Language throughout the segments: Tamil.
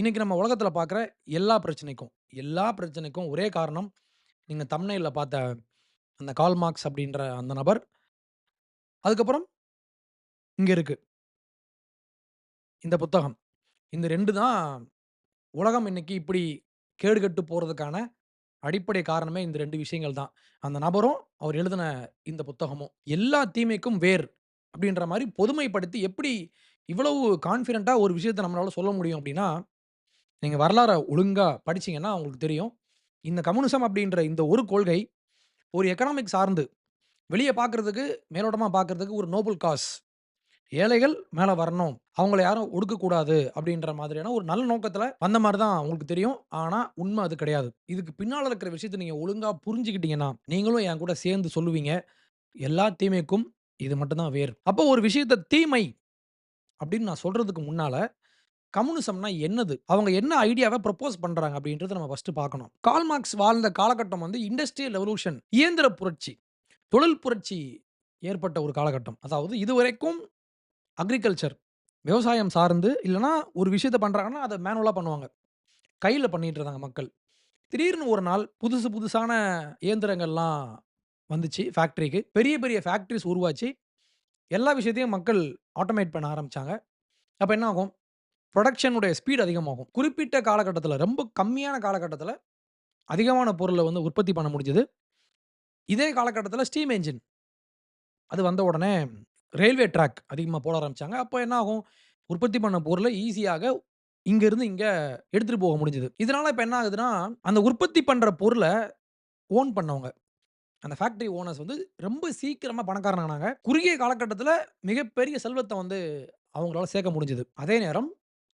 இன்னைக்கு நம்ம உலகத்துல பார்க்குற எல்லா பிரச்சனைக்கும், எல்லா பிரச்சனைக்கும் ஒரே காரணம், நீங்க தம்ப்நெயில்ல பார்த்த அந்த கால் மார்க்ஸ் அப்படின்ற அந்த நபர். அதுக்கப்புறம் இங்க இருக்கு. இந்த புத்தகம். இந்த ரெண்டு தான் உலகம் இன்னைக்கு இப்படி கேடுகெட்டு போறதுக்கான அடிப்படை காரணமே இந்த ரெண்டு விஷயங்கள் தான். அந்த நபரும், அவர் எழுதின இந்த புத்தகமும். எல்லா தீமைக்கும் வேர் அப்படின்ற மாதிரி பொதுமைப்படுத்தி எப்படி இவ்வளவு கான்ஃபிடென்ட்டாக ஒரு விஷயத்தை நம்மளால சொல்ல முடியும் அப்படின்னா, நீங்க வரலாற ஒழுங்கா படிச்சீங்கன்னா உங்களுக்கு தெரியும். இந்த கம்யூனிசம் அப்படின்ற இந்த ஒரு கொள்கை, ஒரு எக்கனாமிக் சார்ந்து வெளிய பார்க்கறதுக்கு, மேலோட்டமா பார்க்கறதுக்கு ஒரு நோபல் காஸ். ஏழைகள் மேல வரணும். அவங்கள யாரும் ஒடுக்கக்கூடாது அப்படின்ற மாதிரியான ஒரு நல்ல நோக்கத்துல வந்த மாரி தான் உங்களுக்கு தெரியும். ஆனா, உண்மை அது கிடையாது. இதுக்கு பின்னால இருக்கிற விஷயத்த நீங்க ஒழுங்கா புரிஞ்சுக்கிட்டீங்கன்னா, நீங்களும் என் கூட சேர்ந்து சொல்லுவீங்க. எல்லா தீமைக்கும் இது மட்டும் தான் வேர். அப்போ ஒரு விஷயத்த தீமை அப்படின்னு நான் சொல்றதுக்கு முன்னால, கம்யூனிசம்னா என்னது? அவங்க என்ன ஐடியாவை ப்ரொப்போஸ் பண்றாங்க அப்படின்றத நம்ம ஃபர்ஸ்ட்டு பார்க்கணும். கால்மார்க்ஸ் வாழ்ந்த காலகட்டம் வந்து இண்டஸ்ட்ரியல் ரெவல்யூஷன் இயந்திர புரட்சி, தொழில் புரட்சி ஏற்பட்ட ஒரு காலகட்டம். அதாவது இதுவரைக்கும் அக்ரிகல்ச்சர் விவசாயம் சார்ந்து இல்லைன்னா ஒரு விஷயத்த பண்ணுறாங்கன்னா அதை மேனுவலாக பண்ணுவாங்க. கையில் பண்ணிட்டு இருந்தாங்க மக்கள். திடீர்னு ஒரு நாள் புதுசு புதுசான இயந்திரங்கள்லாம் வந்துச்சு ஃபேக்ட்ரிக்கு பெரிய பெரிய ஃபேக்ட்ரிஸ் உருவாச்சு. எல்லா விஷயத்தையும் மக்கள் ஆட்டோமேட் பண்ண ஆரம்பிச்சாங்க. அப்போ என்ன ஆகும்? ப்ரொடக்ஷனுடைய ஸ்பீட் அதிகமாகும். குறிப்பிட்ட காலகட்டத்தில் ரொம்ப கம்மியான காலகட்டத்தில் அதிகமான பொருளை வந்து உற்பத்தி பண்ண முடிஞ்சது. இதே காலகட்டத்தில் ஸ்டீம் என்ஜின். அது வந்த உடனே ரயில்வே ட்ராக் அதிகமாக போட ஆரம்பித்தாங்க அப்போ என்ன ஆகும்? உற்பத்தி பண்ண பொருளை ஈஸியாக இங்கேருந்து இங்கே எடுத்துகிட்டு எடுத்துட்டு போக முடிஞ்சது. இதனால் இப்போ என்ன ஆகுதுன்னா, அந்த உற்பத்தி பண்ணுற பொருளை ஓன் பண்ணவங்க. அந்த ஃபேக்டரி ஓனர்ஸ் வந்து ரொம்ப சீக்கிரமாக பணக்காரனானாங்க குறுகிய காலகட்டத்தில் மிகப்பெரிய செல்வத்தை வந்து அவங்களால சேர்க்க முடிஞ்சது. அதே நேரம்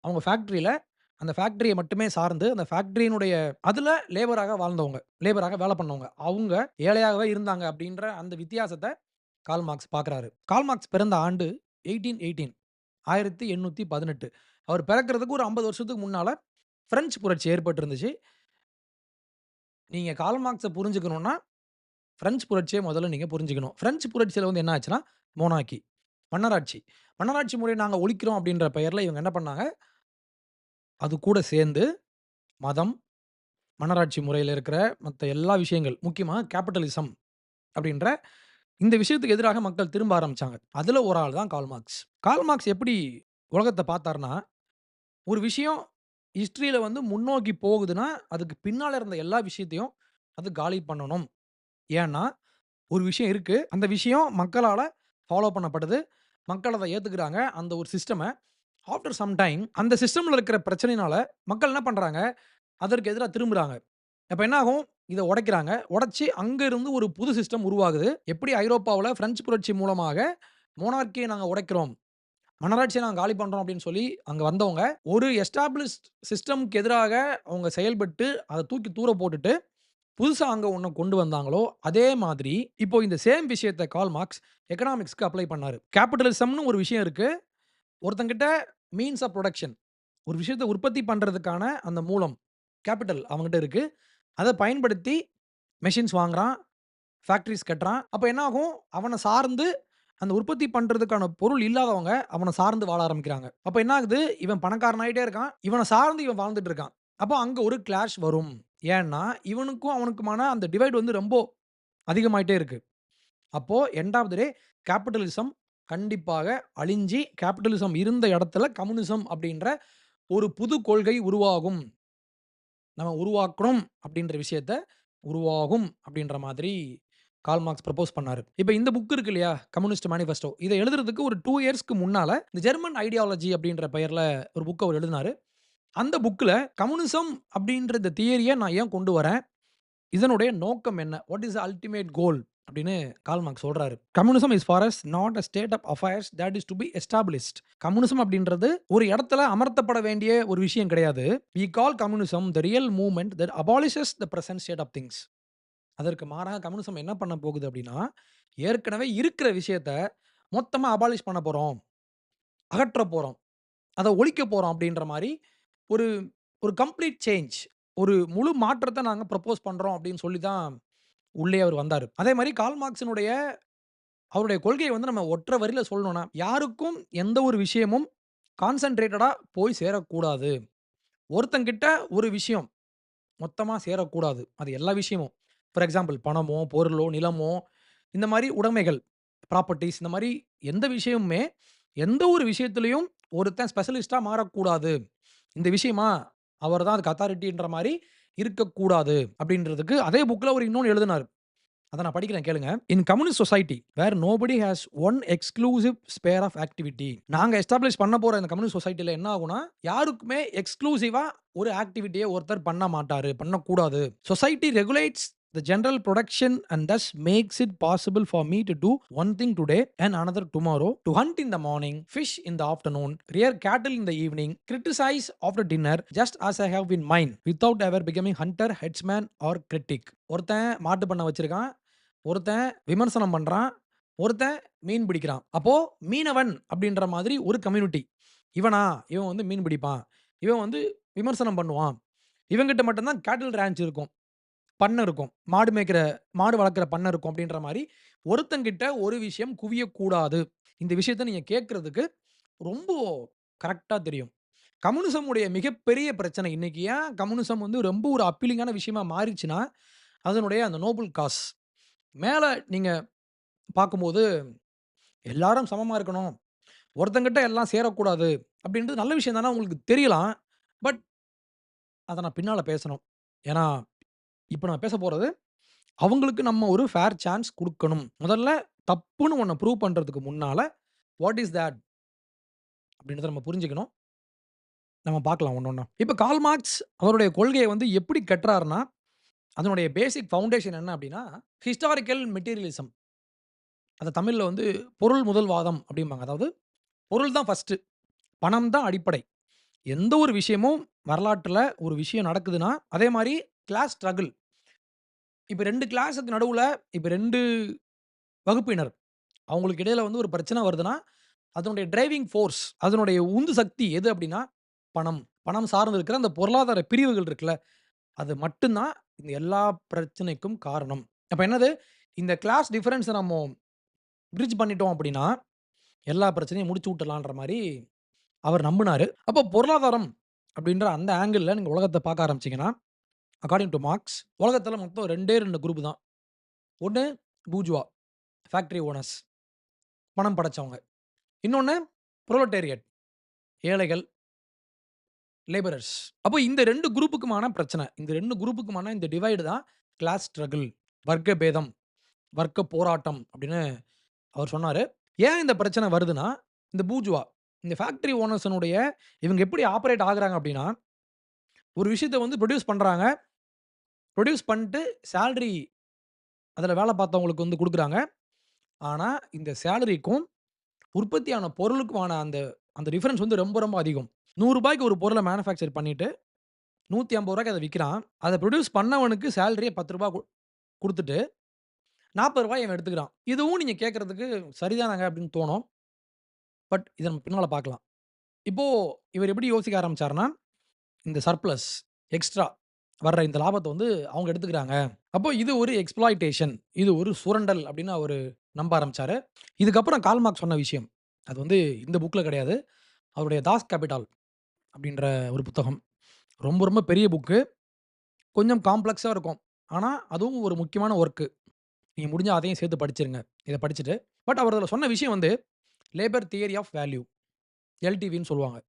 அவங்க ஃபேக்ட்ரியில் அந்த ஃபேக்ட்ரியை மட்டுமே சார்ந்து அந்த ஃபேக்ட்ரியினுடைய அதுல லேபராக வாழ்ந்தவங்க. லேபராக வேலை பண்ணவங்க. அவங்க ஏழையாகவே இருந்தாங்க அப்படின்ற அந்த வித்தியாசத்த கார்ல் மார்க்ஸ் பிறந்த கார்ல் மார்க்ஸ் பிறந்த ஆண்டு 1818 1818 அவர் பிறக்கிறதுக்கு ஒரு 50 வருஷத்துக்கு முன்னால பிரெஞ்ச் புரட்சி ஏற்பட்டிருந்துச்சு. நீங்க கார்ல் மார்க்ஸ புரிஞ்சுக்கணும்னா, பிரெஞ்ச் புரட்சிய முதல்ல நீங்க புரிஞ்சுக்கணும். பிரெஞ்ச் புரட்சியில வந்து என்ன ஆச்சுன்னா, மோனார்கி மன்னராட்சி. மன்னராட்சி முறைய நாங்க ஒழிக்கிறோம் அப்படின்ற பெயர்ல இவங்க என்ன பண்ணாங்க அது கூட சேர்ந்து மதம், மன்னராட்சி முறையில இருக்கிற மத்த எல்லா விஷயங்கள், முக்கியமா கேபிட்டலிசம் அப்படின்ற இந்த விஷயத்துக்கு எதிராக மக்கள் திரும்ப ஆரம்பிச்சாங்க. அதுல ஒரு ஆள் தான் கார்ல் மார்க்ஸ். கார்ல் மார்க்ஸ் எப்படி உலகத்த பார்த்தார்ன்னா, ஒரு விஷயம் ஹிஸ்டரியில வந்து முன்னோக்கி போகுதுன்னா, அதுக்கு பின்னால இருந்த எல்லா விஷயத்தையும் அது காலி பண்ணணும். ஏன்னா, ஒரு விஷயம் இருக்கு. அந்த விஷயம் மக்களால ஃபாலோ பண்ணப்படுது. மக்கள் அத ஏத்துக்கிறாங்க. அந்த ஒரு சிஸ்டம. ஆஃப்டர் சம் டைம் அந்த சிஸ்டமில் இருக்கிற பிரச்சனையினால மக்கள் என்ன பண்ணுறாங்க அதற்கு எதிராக திரும்புகிறாங்க இப்போ என்ன ஆகும்? இதை உடைக்கிறாங்க. உடச்சி அங்க இருந்து ஒரு புது சிஸ்டம் உருவாகுது. எப்படி ஐரோப்பாவில் ஃப்ரெஞ்சு புரட்சி மூலமாக மோனார்க்கியை நாங்கள் உடைக்கிறோம். மனராட்சியை நாங்கள் காலி பண்ணுறோம் அப்படின்னு சொல்லி அங்கே வந்தவங்க, ஒரு எஸ்டாபிளிஷ்ட் சிஸ்டம்க்கு எதிராக அவங்க செயல்பட்டு அதை தூக்கி தூர போட்டுட்டு, புதுசாக அங்கே ஒன்று கொண்டு வந்தாங்களோ, அதே மாதிரி இப்போ இந்த சேம் விஷயத்தை கால் மார்க்ஸ் எக்கனாமிக்ஸ்க்கு அப்ளை பண்ணார் கேபிட்டலிசம்னு ஒரு விஷயம் இருக்குது ஒருத்தங்கிட்ட மீன்ஸ் ஆஃப் ப்ரொடக்ஷன் ஒரு விஷயத்த உற்பத்தி பண்ணுறதுக்கான அந்த மூலம், கேப்பிட்டல் அவன்கிட்ட இருக்கு. அதை பயன்படுத்தி மெஷின்ஸ் வாங்குறான். ஃபேக்ட்ரிஸ் கட்டுறான். அப்போ என்ன ஆகும்? சார்ந்து அந்த உற்பத்தி பண்ணுறதுக்கான பொருள் இல்லாதவங்க அவனை சார்ந்து வாழ ஆரம்பிக்கிறாங்க. அப்போ என்ன ஆகுது? இவன் பணக்காரனாயிட்டே இருக்கான். இவனை சார்ந்து இவன் வாழ்ந்துட்டு இருக்கான். அப்போ அங்கே ஒரு கிளாஷ் வரும். ஏன்னா, இவனுக்கும் அவனுக்குமான அந்த டிவைட் வந்து ரொம்ப அதிகமாயிட்டே இருக்குது அப்போது end of the day capitalism கண்டிப்பாக அழிஞ்சு, கேபிட்டலிசம் இருந்த இடத்துல கம்யூனிசம் அப்படின்ற ஒரு புது கொள்கை உருவாகும். நம்ம உருவாக்கணும் அப்படின்ற விஷயத்த உருவாகும் அப்படின்ற மாதிரி கார்ல் மார்க்ஸ் ப்ரப்போஸ் பண்ணாரு. இப்போ இந்த புக் இருக்கு இல்லையா? Communist manifesto. இதை எழுதுறதுக்கு ஒரு டூ இயர்ஸ்க்கு முன்னால இந்த ஜெர்மன் ஐடியாலஜி அப்படின்ற பெயரில் ஒரு புக்கை அவர் எழுதினார் அந்த புக்கில் கம்யூனிசம் அப்படின்ற இந்த தியரியை நான் ஏன் கொண்டு வரேன்? இதனுடைய நோக்கம் என்ன? What is ultimate goal? அப்படின்னு கால்மார்க் சொல்றாரு. Communism is for us not a state of affairs that is to be established communism அப்படின்றது ஒரு இடத்துல அமர்த்தப்பட வேண்டிய ஒரு விஷயம் கிடையாது. We call communism the real movement that abolishes the present state of things. அதற்கு மாறாக கம்யூனிசம் என்ன பண்ண போகுது அப்படின்னா, ஏற்கனவே இருக்கிற விஷயத்த மொத்தமாக அபாலிஷ் பண்ண போகிறோம் அகற்ற போகிறோம் அதை ஒழிக்க போகிறோம் அப்படின்ற மாதிரி ஒரு ஒரு கம்ப்ளீட் சேஞ்ச். ஒரு முழு மாற்றத்தை நாங்கள் ப்ரப்போஸ் பண்ணுறோம் அப்படின்னு சொல்லி தான் உள்ளே அவர் வந்தாரு. அதே மாரி கார்ல் மார்க்ஸினுடைய அவருடைய கொள்கைய வந்து நம்ம ஒற்றை வரியில சொல்லணும்னா, யாருக்கும் எந்த ஒரு விஷயமும் கான்சன்ட்ரேட்டடா போய் சேரக்கூடாது. ஒருத்தங்கிட்ட ஒரு விஷயம் மொத்தமா சேரக்கூடாது. அது எல்லா விஷயமும். ஃபார் எக்ஸாம்பிள் பணமோ, பொருளோ, நிலமோ இந்த மாரி உடைமைகள், ப்ராப்பர்ட்டீஸ் இந்த மாரி எந்த விஷயமுமே, எந்த ஒரு விஷயத்திலயும் ஒருத்தன் ஸ்பெஷலிஸ்ட்டா மாறக்கூடாது. இந்த விஷயமா, அவர் தான் அதுக்கு அத்தாரிட்டின்ற மாரி இருக்கக்கூடாது. அப்படின்றதுக்கு அதே புக்கில் ஒரு இன்னொன்று எழுதினார் அதை நான் படிக்கிறேன் கேளுங்க. In communist society where nobody has one exclusive sphere of activity. நாங்கள் எஸ்டாப்ளிஷ் பண்ண போகிற இந்த கம்யூனிஸ்ட் சொசைட்டியில் என்ன ஆகும்னா, யாருக்குமே எக்ஸ்க்ளூசிவாக ஒரு ஆக்டிவிட்டியை ஒருத்தர் பண்ண மாட்டார் பண்ணக்கூடாது. Society regulates the general production and thus makes it possible for me to do one thing today and another tomorrow. To hunt in the morning, fish in the afternoon, rear cattle in the evening, criticise after dinner just as I have in mind without ever becoming hunter, herdsman or critic. ஒருத்தன் மாட்டு பண்ணை வச்சிருக்கான். ஒருத்தன் விமர்சனம் பண்ணுறான் ஒருத்தன் மீன் பிடிக்கிறான். அப்போது மீனவன் அப்படின்ற மாதிரி ஒரு கம்யூனிட்டி. இவனா? இவன் வந்து மீன் பிடிப்பான். இவன் வந்து விமர்சனம் பண்ணுவான். இவன்கிட்ட மட்டும் தான் கேட்டில் ரேஞ்ச் இருக்கும். பண்ணை இருக்கும். மாடு மேய்க்கிற மாடு வளர்க்குற பண்ணை இருக்கும் அப்படின்ற மாதிரி ஒருத்தங்கிட்ட ஒரு விஷயம் குவியக்கூடாது. இந்த விஷயத்த நீங்கள் கேட்குறதுக்கு ரொம்ப கரெக்டாக தெரியும். கம்யூனிசம் உடைய மிகப்பெரிய பிரச்சனை இன்னைக்கு ஏன் கம்யூனிசம் வந்து ரொம்ப ஒரு அப்பீலிங்கான விஷயமா மாறிச்சுன்னா, அதனுடைய அந்த நோபல் காஸ். மேலே நீங்கள் பார்க்கும்போது, எல்லாரும் சமமாக இருக்கணும். ஒருத்தங்கிட்ட எல்லாம் சேரக்கூடாது. அப்படின்றது நல்ல விஷயம் தானே உங்களுக்கு தெரியலாம். பட் அதை நான் பின்னால் பேசணும். ஏன்னா, இப்போ நான் பேச போகிறது அவங்களுக்கு நம்ம ஒரு ஃபேர் சான்ஸ் கொடுக்கணும் முதல்ல தப்புன்னு ஒன்றை ப்ரூவ் பண்ணுறதுக்கு முன்னால் வாட் இஸ் தேட் அப்படின்றத நம்ம புரிஞ்சுக்கணும். நம்ம பார்க்கலாம் ஒன்று ஒன்றா இப்போ கால் மார்க்ஸ் அவருடைய கொள்கையை வந்து எப்படி கட்டுறாருன்னா அதனுடைய பேசிக் ஃபவுண்டேஷன் என்ன அப்படின்னா, ஹிஸ்டாரிக்கல் மெட்டீரியலிசம். அந்த தமிழில் வந்து பொருள் முதல்வாதம் அப்படிம்பாங்க. அதாவது பொருள் தான் ஃபஸ்ட்டு பணம் தான் அடிப்படை. எந்த ஒரு விஷயமும் வரலாற்றில் ஒரு விஷயம் நடக்குதுன்னா, அதே மாதிரி கிளாஸ் ஸ்ட்ரகிள். இப்ப 2 கிளாஸுக்கு நடுவுல இப்ப 2 வகுப்பினர். அவங்களுக்கு இடையில வந்து ஒரு பிரச்சனை வருதுன்னா, அதனுடைய டிரைவிங் ஃபோர்ஸ் அதனுடைய உந்து சக்தி எது அப்படின்னா, பணம். பணம் சார்ந்து இருக்கிற அந்த பொருளாதார பிரிவுகள் இருக்குல்ல, அது மட்டும் தான் இந்த எல்லா பிரச்சனைக்கும் காரணம். அப்ப என்னது? இந்த கிளாஸ் டிஃபரன்ஸ நம்ம பிரிட்ஜ் பண்ணிட்டோம் அப்படின்னா, எல்லா பிரச்சனையும் முடிச்சு விட்டுறலான்ற மாரி அவர் நம்புனாரு. அப்போ பொருளாதாரம் அப்படின்ற அந்த ஆங்கிள்ல நீங்க உலகத்த பார்க்க ஆரம்பிச்சீங்கன்னா, அக்கார்டிங் டூ மார்க்ஸ் உலகத்தில் மொத்தம் 2டே 2 குரூப் தான். ஒன்று பூஜுவா ஃபேக்ட்ரி ஓனர்ஸ். பணம் படைச்சவங்க. இன்னொன்று புரொலெட்டேரியட் ஏழைகள். லேபரர்ஸ். அப்போ இந்த ரெண்டு குரூப்புக்குமான பிரச்சனை. இந்த ரெண்டு குரூப்புக்குமான இந்த டிவைடு தான் கிளாஸ் ஸ்ட்ரகிள். வர்க்க பேதம், வர்க்க போராட்டம் அப்படின்னு அவர் சொன்னார் ஏன் இந்த பிரச்சனை வருதுன்னா, இந்த பூஜுவா இந்த ஃபேக்ட்ரி ஓனர்ஸனுடைய இவங்க எப்படி ஆப்பரேட் ஆகுறாங்க அப்படின்னா, ஒரு விஷயத்த வந்து ப்ரொடியூஸ் பண்ணுறாங்க ப்ரொடியூஸ் பண்ணிட்டு சேலரி அதில் வேலை பார்த்தவங்களுக்கு வந்து கொடுக்குறாங்க ஆனால் இந்த சேலரிக்கும் உற்பத்தியான பொருளுக்குமான அந்த அந்த டிஃப்ரென்ஸ் வந்து ரொம்ப ரொம்ப அதிகம். நூறுரூபாய்க்கு ஒரு பொருளை மேனுஃபேக்சர் பண்ணிவிட்டு நூற்றி ஐம்பது ரூபாய்க்கு அதை விற்கிறான் அதை ப்ரொடியூஸ் பண்ணவனுக்கு சேலரிய ரூ. 10 கு குடுத்துட்டு, ரூ. 40 இவன் எடுத்துக்கிறான். இதுவும் நீங்கள் கேட்குறதுக்கு சரிதானாங்க அப்படின்னு தோணும். பட் இதை நம்ம பின்னால் பார்க்கலாம். இப்போது இவர் எப்படி யோசிக்க ஆரம்பிச்சாருன்னா, இந்த சர்ப்ளஸ், எக்ஸ்ட்ரா வர்ற இந்த லாபத்தை வந்து அவங்க எடுத்துக்கிறாங்க. அப்போ இது ஒரு எக்ஸ்ப்ளாய்டேஷன். இது ஒரு சுரண்டல் அப்படின்னு அவர் நம்ப ஆரம்பிச்சாரு. இதுக்கப்புறம் கால்மார்க் சொன்ன விஷயம். அது வந்து இந்த புக்கில் கிடையாது. அவருடைய தாஸ் கேபிட்டால் அப்படின்ற ஒரு புத்தகம். ரொம்ப ரொம்ப பெரிய புக்கு. கொஞ்சம் காம்ப்ளெக்ஸாக இருக்கும். ஆனால் அதுவும் ஒரு முக்கியமான ஒர்க்கு நீங்கள் முடிஞ்சால் அதையும் சேர்த்து படிச்சிருங்க. இதை படிச்சுட்டு. பட் அவர் அதில் சொன்ன விஷயம் வந்து லேபர் தியரி ஆஃப் வேல்யூ. எல்டிவின்னு சொல்லுவாங்க.